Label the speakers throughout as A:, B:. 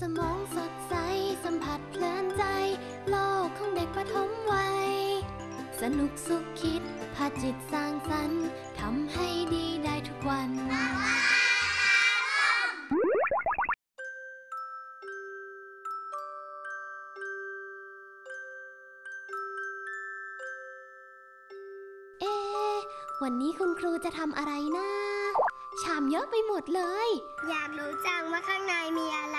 A: สมองสดใส สัมผัสเพลินใจ โลกของเด็กประถมวัย สนุกสุขคิดพาจิตสร้างสรรค์ทำให้ดีได้ทุกวันเอ๊ะวันนี้คุณครูจะทำอะไรนะ ชามเยอะไปหมดเลย
B: อยากรู้จังว่าข้างในมีอะไร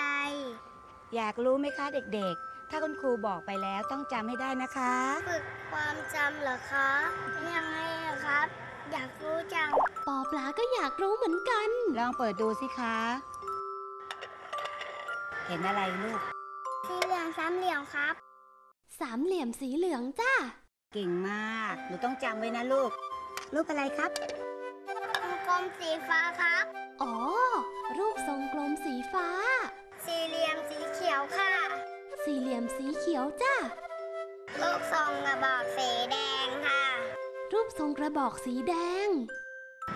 C: อยากรู้ไหมคะเด็กๆ ถ้าคุณครูบอกไปแล้วต้องจำให้ได้นะคะ
B: ฝึกความจำเหรอคะยังไงอะครับ อยากรู้จัง
A: ปอปลาก็อยากรู้เหมือนกัน
C: ลองเปิดดูสิคะ เห็นอะไรลูก
B: สีเหลืองสามเหลี่ยมครับ
A: สามเหลี่ยมสีเหลืองจ้า
C: เก่งมาก หนูต้องจำไว้นะลูก รูปอะไรครับ
B: วงกลมสีฟ้าครับ
A: อ๋อ สี่
B: เหลี่ยมสีเขียว
A: จ้า
B: ลูกทรงกระบอกสีแดงค่ะ
A: รูปทรงกระบอกสีแดง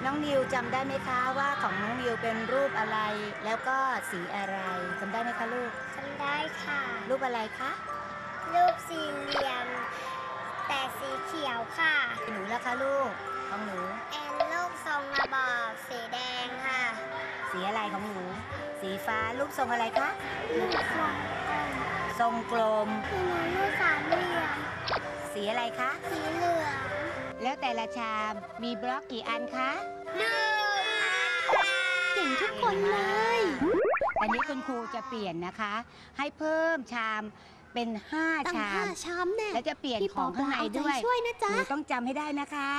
C: น้องนิวจำได้ไหมคะว่าของน้องนิวเป็นรูปอะไร แล้วก็สีอะไรจำได้ไหมคะลูก
B: จำได้ค่ะ
C: รูปอะไรคะ
B: รูปสี่เหลี่ยม แต่สีเขียวค่ะ
C: หนูละคะลูกของหนู
B: แอนลูกทรงกระบอกสีแดงค่ะ
C: สีอะไรของหนู สีฟ้ารูปทรงอะไรคะ
B: ลูกทรง
C: ทรงกลม
B: คือหนูลูกสามเหลี่ยม
C: สีอะไรคะ
B: สีเหลือง
C: แล้วแต่ละชามมีบล็อกกี่อันคะ
B: หนึ่ง
A: เก่งทุกคนเลย
C: อันนี้คุณครูจะเปลี่ยนนะคะ ให้เพิ่มชามเป็น 5
A: ตั้ง
C: ชา
A: ห้าม ชามแน่
C: แล้วจะเปลี่ยน
A: พี่
C: ข
A: ปอ
C: อง
A: ป
C: ข้าง
A: ลา
C: ใน
A: เอาใจ
C: ด้วย
A: ช่วยนะ
C: ห
A: จ๊ะ
C: นูต้องจำให้ได้นะคะ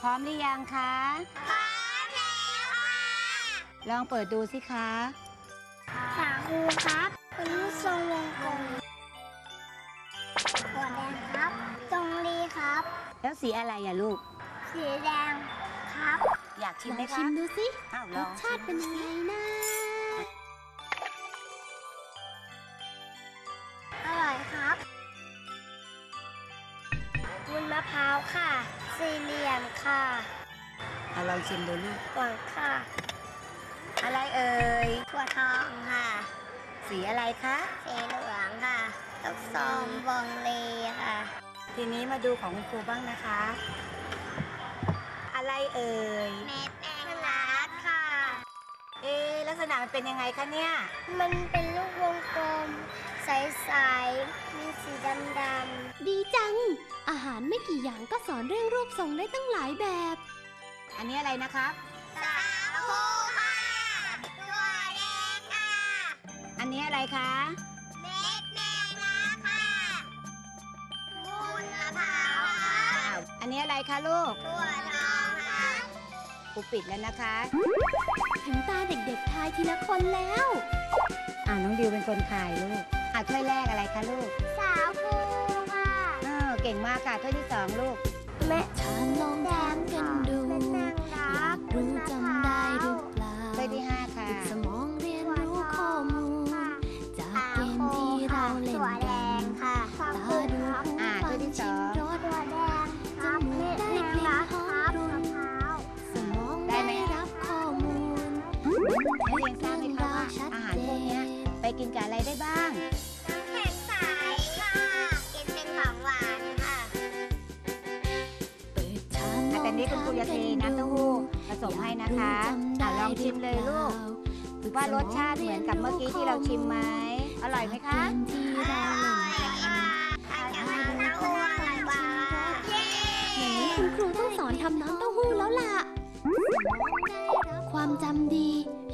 C: พร้อมหรือยังคะ
B: พร้อมแล้วค่ะ
C: ลองเปิดดูสิคะ
B: สาคูครับ เป็นรูปทรงวงกลมหัวแดงครับ จงรีครับ
C: แล้วสีอะไรอะลูก
B: สีแดงครับ
C: อยากชิม
A: ลอ
C: ไหม
A: ง
C: คะ
A: ชิมดูสิ
C: อ้าว
A: ร
C: ลอ
A: ส
C: ง
A: ชาติเป็นยังไงนะ
B: อร่อยครับวุ้นมะพร้าวค่ะ สี่เหลี่ยมค่ะ
C: อะลองชิมดูลูก
B: หวานค่ะ
C: อะไรเอ่ย
B: ถั่วทองค่ะ
C: สีอะไรคะ
B: สีเหลืองค่ะลูกซองวงลีค่ะ
C: ทีนี้มาดูของคุณครูบ้างนะคะ อะไรเอ่ย
B: เม็ดแมงลักค่ะ
C: เอ๊ะลักษณะมันเป็นยังไงคะเนี่ย
B: มันเป็นลูกวงกลม ใสๆ มีสีดำ
A: ดีจัง อาหารไม่กี่อย่างก็สอนเรื่องรูปทรงได้ตั้งหลายแบบ
C: อันนี้อะไรนะครับ
B: ๆสาคู
C: อันนี้อะไรคะ
B: เม็ดแมงลักค่ะวุ้นมะพร้าวค่ะ
C: อ้าวอันนี้อะไรคะลูก
B: ถั่วทองค่ะ
C: ครูปิดแล้วนะคะ
A: ถึงตาเด็กๆทายทีละคนแล้ว
C: อ่าน้องดิวเป็นคนถ่ายลูกอ่าถ้วยแรกอะไรคะลูก
B: สาคูค่ะ
C: เออเก่งมากค่ะถ้วยที่สองลูก
B: แม่
A: ถามลองถามกันดู
B: เป็นแมง
A: อ
B: ลั
A: ยากกรู้จำ นักเรี
C: ย
A: น
C: ทราบไหมคะว่า
A: ชัด
C: อาหาร
A: เจ
C: พวกเนี้ย
A: น
C: ไปกินกับอะไรได้บ้าง
B: น้ำแข็งใสค่ะ กินเป็นของหวานค่ะ
A: เปิดชามล
C: อะ
A: อง
C: แต่นี้คุณครูจะเทน้ำเต้าหู้ผสมให้นะคะอะลองชิมเลยลูกว่ารสชาติเหมือนกับเมื่อกี้ที่เราชิมไหมอร่อยไหมคะ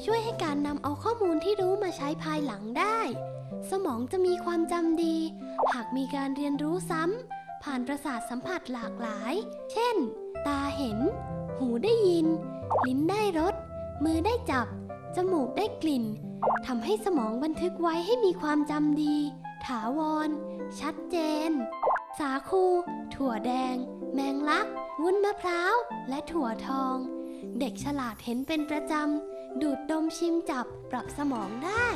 A: ช่วยให้การนำเอาข้อมูลที่รู้มาใช้ภายหลังได้ สมองจะมีความจำดี หากมีการเรียนรู้ซ้ำ ผ่านประสาทสัมผัสหลากหลาย เช่น ตาเห็น หูได้ยิน ลิ้นได้รส มือได้จับ จมูกได้กลิ่น ทำให้สมองบันทึกไว้ให้มีความจำดี ถาวร ชัดเจน สาคู ถั่วแดง แมงลัก วุ้นมะพร้าว และถั่วทอง เด็กฉลาดเห็นเป็นประจำ ดูดดมชิมจับปรับสมองได้